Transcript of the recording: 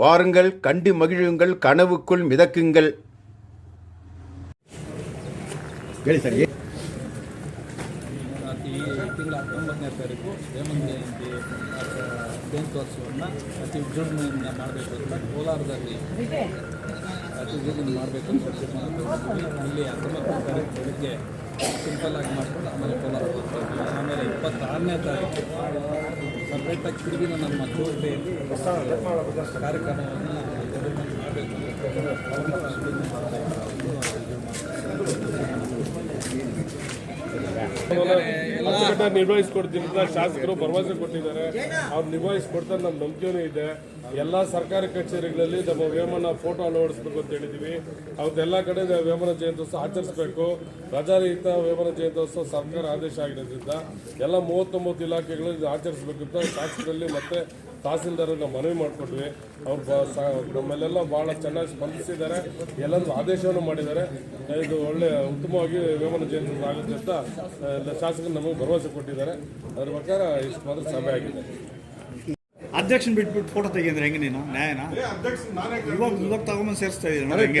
வாருங்கள் கண்டு மகிழுங்கள் கனவுக்குள் மிதக்குங்கள் ತಿಂಗಳ ಅತಿ ವಿಜೃಂಭಣೆಯಿಂದ ಮಾಡಬೇಕು ಅಂತ ಕೋಲಾರದಲ್ಲಿ ಅತಿ ವಿಜೃಂಭಣೆ ಮಾಡಬೇಕು ಅಂತ ಅಲ್ಲಿ ಹತ್ತೊಂಬತ್ತನೇ ತಾರೀಕು ಬೆಳಗ್ಗೆ ಸಿಂಪಲ್ ಆಗಿ ಮಾಡಿಕೊಂಡು ಆಮೇಲೆ ಕೋಲಾರ ಹೋಗ್ತಾ ಆಮೇಲೆ ಇಪ್ಪತ್ತಾರನೇ ತಾರೀಕು ಸಪ್ರೇಟಾಗಿ ತಿರುಗಿನ ನಮ್ಮ ಜೋತೆ ಹೊಸ ಕಾರ್ಯಕ್ರಮವನ್ನು ಮಾಡಬೇಕು ಅಂತ ಅಚ್ಚುಕಟ್ಟಾಗಿ ನಿರ್ವಹಿಸ್ಕೊಡ್ತೀನಿ ಶಾಸಕರು ಭರವಸೆ ಕೊಟ್ಟಿದ್ದಾರೆ ಅವ್ರು ನಿರ್ವಹಿಸ್ಕೊಡ್ತಾರೆ ನಮ್ಮ ನಂಬಿಕೆನೂ ಇದೆ ಎಲ್ಲ ಸರ್ಕಾರಿ ಕಚೇರಿಗಳಲ್ಲಿ ನಮ್ಮ ವೇಮನ ಫೋಟೋ ಅಳವಡಿಸ್ಬೇಕು ಅಂತ ಹೇಳಿದೀವಿ ಅವ್ರದ್ದೆಲ್ಲ ಕಡೆ ವೇಮನ ಜಯಂತ್ಯೋತ್ಸವ ಆಚರಿಸಬೇಕು ರಜಾರಹಿತ ವೇಮನ ಜಯಂತೋತ್ಸವ ಸರ್ಕಾರ ಆದೇಶ ಆಗಿರೋದ್ರಿಂದ ಎಲ್ಲ ಮೂವತ್ತೊಂಬತ್ತು ಇಲಾಖೆಗಳಲ್ಲಿ ಆಚರಿಸಬೇಕು ಅಂತ ಶಾಸಕರಲ್ಲಿ ಮತ್ತೆ ತಹಸೀಲ್ದಾರಿಗೆ ಮನವಿ ಮಾಡಿಕೊಟ್ವಿ ಅವ್ರು ನಮ್ಮಲ್ಲೆಲ್ಲ ಬಹಳ ಚೆನ್ನಾಗಿ ಸ್ಪಂದಿಸಿದ್ದಾರೆ ಎಲ್ಲರೂ ಆದೇಶವನ್ನು ಮಾಡಿದ್ದಾರೆ ಇದು ಒಳ್ಳೆ ಉತ್ತಮವಾಗಿ ವೇಮನ ಜಯಂತಿ ಆಗುತ್ತೆ ಅಂತ ಶಾಸಕರು ನಮಗೆ ಭರವಸೆ ಕೊಟ್ಟಿದ್ದಾರೆ ಅದ್ರ ಪ್ರಕಾರ ಇಷ್ಟು ಮಾತ್ರ ಸಭೆ ಆಗಿದೆ ಅಧ್ಯಕ್ಷನ್ ಬಿಟ್ಬಿಟ್ಟು ಫೋಟೋ ತೆಗೆದ್ರೆ ಹೆಂಗೆ ನೀನು ನ್ಯಾಯನ ಇವಾಗ ಇವಾಗ ತಗೊಂಬಂದು ಸೇರಿಸ್ತಾ ಇದ್ದೀನಿ